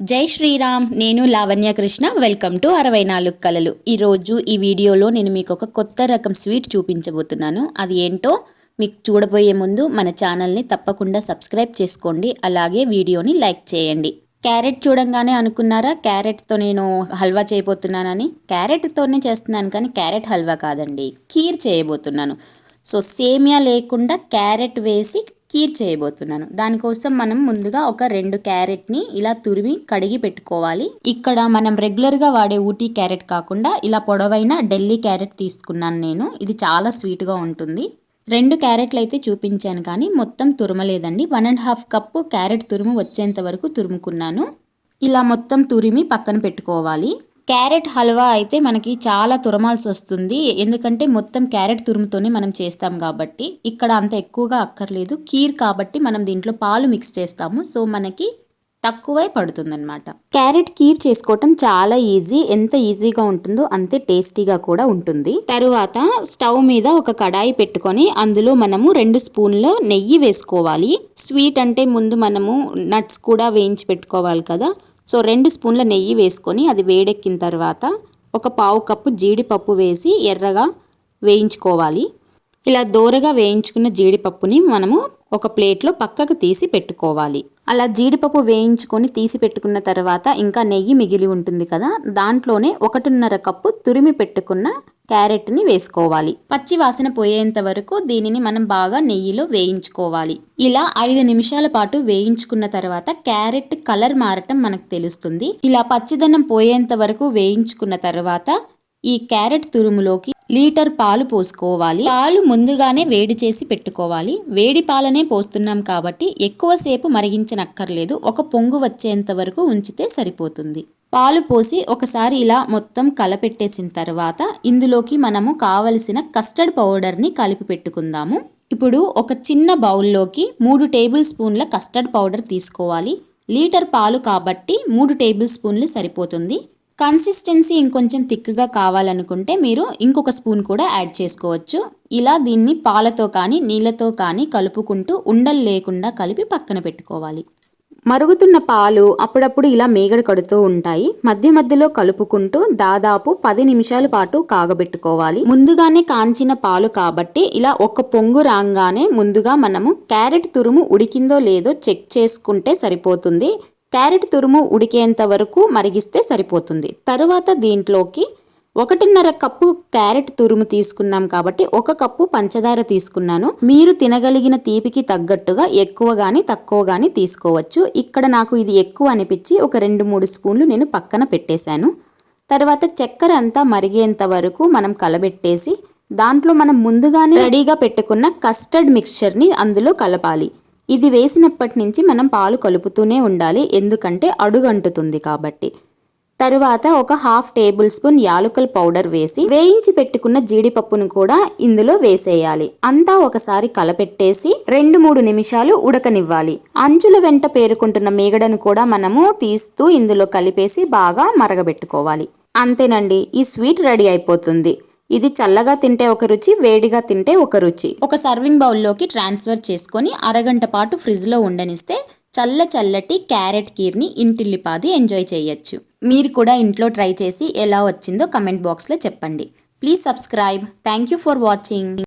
జై శ్రీరామ్ నేను Lavanya Krishna. Welcome to అరవై నాలుగు కలలు ఈరోజు ఈ వీడియోలో నేను మీకు ఒక కొత్త రకం స్వీట్ చూపించబోతున్నాను. అది ఏంటో మీకు చూడబోయే ముందు మన ఛానల్ని తప్పకుండా సబ్స్క్రైబ్ చేసుకోండి. అలాగే వీడియోని లైక్ చేయండి. క్యారెట్ చూడంగానే అనుకున్నారా? క్యారెట్తో నేను హల్వా చేయబోతున్నానని? క్యారెట్తోనే చేస్తున్నాను కానీ క్యారెట్ హల్వా కాదండి. కీర్ చేయబోతున్నాను. సో సేమియా లేకుండా క్యారెట్ వేసి కీర్ చేయబోతున్నాను. దానికోసం మనం ముందుగా ఒక రెండు క్యారెట్ని ఇలా తురిమి కడిగి పెట్టుకోవాలి. ఇక్కడ మనం రెగ్యులర్గా వాడే ఊటీ క్యారెట్ కాకుండా ఇలా పొడవైన ఢిల్లీ క్యారెట్ తీసుకున్నాను నేను. ఇది చాలా స్వీట్గా ఉంటుంది. రెండు క్యారెట్లు అయితే చూపించాను కానీ మొత్తం తురమలేదండి. One and half cup carrot తురుము వచ్చేంత వరకు తురుముకున్నాను. ఇలా మొత్తం తురిమి పక్కన పెట్టుకోవాలి. క్యారెట్ హల్వా అయితే మనకి చాలా తురమాల్సి వస్తుంది. ఎందుకంటే మొత్తం క్యారెట్ తురుముతోనే మనం చేస్తాం కాబట్టి. ఇక్కడ అంత ఎక్కువగా అక్కర్లేదు. కీర్ కాబట్టి మనం దీంట్లో పాలు మిక్స్ చేస్తాము. సో మనకి తక్కువే పడుతుందన్నమాట. క్యారెట్ కీర్ చేసుకోవటం చాలా ఈజీ. ఎంత ఈజీగా ఉంటుందో అంతే టేస్టీగా కూడా ఉంటుంది. తరువాత స్టవ్ మీద ఒక కడాయి పెట్టుకొని అందులో మనము రెండు స్పూన్ల నెయ్యి వేసుకోవాలి. స్వీట్ అంటే ముందు మనము నట్స్ కూడా వేయించి పెట్టుకోవాలి కదా. సో రెండు స్పూన్ల నెయ్యి వేసుకొని అది వేడెక్కిన తర్వాత ఒక పావు కప్పు జీడిపప్పు వేసి ఎర్రగా వేయించుకోవాలి. ఇలా దోరగా వేయించుకున్న జీడిపప్పుని మనము ఒక ప్లేట్లో పక్కకు తీసి పెట్టుకోవాలి. అలా జీడిపప్పు వేయించుకొని తీసి పెట్టుకున్న తర్వాత ఇంకా నెయ్యి మిగిలి ఉంటుంది కదా దాంట్లోనే ఒకటిన్నర కప్పు తురిమి పెట్టుకున్న క్యారెట్ని వేసుకోవాలి. పచ్చి వాసన పోయేంత వరకు దీనిని మనం బాగా నెయ్యిలో వేయించుకోవాలి. ఇలా ఐదు నిమిషాల పాటు వేయించుకున్న తర్వాత క్యారెట్ కలర్ మారటం మనకు తెలుస్తుంది. ఇలా పచ్చిదనం పోయేంత వరకు వేయించుకున్న తర్వాత ఈ క్యారెట్ తురుములోకి లీటర్ పాలు పోసుకోవాలి. పాలు ముందుగానే వేడి చేసి పెట్టుకోవాలి. వేడి పాలనే పోస్తున్నాం కాబట్టి ఎక్కువసేపు మరిగించనక్కర్లేదు. ఒక పొంగు వచ్చేంత వరకు ఉంచితే సరిపోతుంది. పాలు పోసి ఒకసారి ఇలా మొత్తం కలపెట్టేసిన తర్వాత ఇందులోకి మనము కావలసిన కస్టర్డ్ పౌడర్ని కలిపి పెట్టుకుందాము. ఇప్పుడు ఒక చిన్న బౌల్లోకి మూడు టేబుల్ స్పూన్ల కస్టర్డ్ పౌడర్ తీసుకోవాలి. లీటర్ పాలు కాబట్టి మూడు టేబుల్ స్పూన్లు సరిపోతుంది. కన్సిస్టెన్సీ ఇంకొంచెం థిక్గా కావాలనుకుంటే మీరు ఇంకొక స్పూన్ కూడా యాడ్ చేసుకోవచ్చు. ఇలా దీన్ని పాలతో కానీ నీళ్ళతో కానీ కలుపుకుంటూ ఉండలు లేకుండా కలిపి పక్కన పెట్టుకోవాలి. మరుగుతున్న పాలు అప్పుడప్పుడు ఇలా మేగడ కడుతూ ఉంటాయి. మధ్య మధ్యలో కలుపుకుంటూ దాదాపు పది నిమిషాల పాటు కాగబెట్టుకోవాలి. ముందుగానే కాంచిన పాలు కాబట్టి ఇలా ఒక పొంగు రాగానే ముందుగా మనము క్యారెట్ తురుము ఉడికిందో లేదో చెక్ చేసుకుంటే సరిపోతుంది. క్యారెట్ తురుము ఉడికేంత వరకు మరిగిస్తే సరిపోతుంది. తరువాత దీంట్లోకి ఒకటిన్నర కప్పు క్యారెట్ తురుము తీసుకున్నాం కాబట్టి ఒక కప్పు పంచదార తీసుకున్నాను. మీరు తినగలిగిన తీపికి తగ్గట్టుగా ఎక్కువ గాని తక్కువ కానీ తీసుకోవచ్చు. ఇక్కడ నాకు ఇది ఎక్కువ అనిపించి ఒక రెండు మూడు స్పూన్లు నేను పక్కన పెట్టేశాను. తర్వాత చక్కెర అంతా మరిగేంత వరకు మనం కలబెట్టేసి దాంట్లో మనం ముందుగానే రెడీగా పెట్టుకున్న కస్టర్డ్ మిక్చర్ని అందులో కలపాలి. ఇది వేసినప్పటి నుంచి మనం పాలు కలుపుతూనే ఉండాలి. ఎందుకంటే అడుగంటుతుంది కాబట్టి. తరువాత ఒక హాఫ్ టేబుల్ స్పూన్ యాలకుల పౌడర్ వేసి వేయించి పెట్టుకున్న జీడిపప్పును కూడా ఇందులో వేసేయాలి. అంతా ఒకసారి కలపెట్టేసి రెండు మూడు నిమిషాలు ఉడకనివ్వాలి. అంచుల వెంట పేరుకుంటున్న మేగడను కూడా మనము తీస్తూ ఇందులో కలిపేసి బాగా మరగబెట్టుకోవాలి. అంతేనండి ఈ స్వీట్ రెడీ అయిపోతుంది. ఇది చల్లగా తింటే ఒక రుచి వేడిగా తింటే ఒక రుచి. ఒక సర్వింగ్ బౌల్లోకి ట్రాన్స్ఫర్ చేసుకొని అరగంట పాటు ఫ్రిడ్జ్లో ఉండనిస్తే చల్ల చల్లటి క్యారెట్ కీర్ని ఇంటిల్లిపాది ఎంజాయ్ చేయొచ్చు. మీరు కూడా ఇంట్లో ట్రై చేసి ఎలా వచ్చిందో కమెంట్ బాక్స్లో చెప్పండి. Please subscribe. Thank you for watching.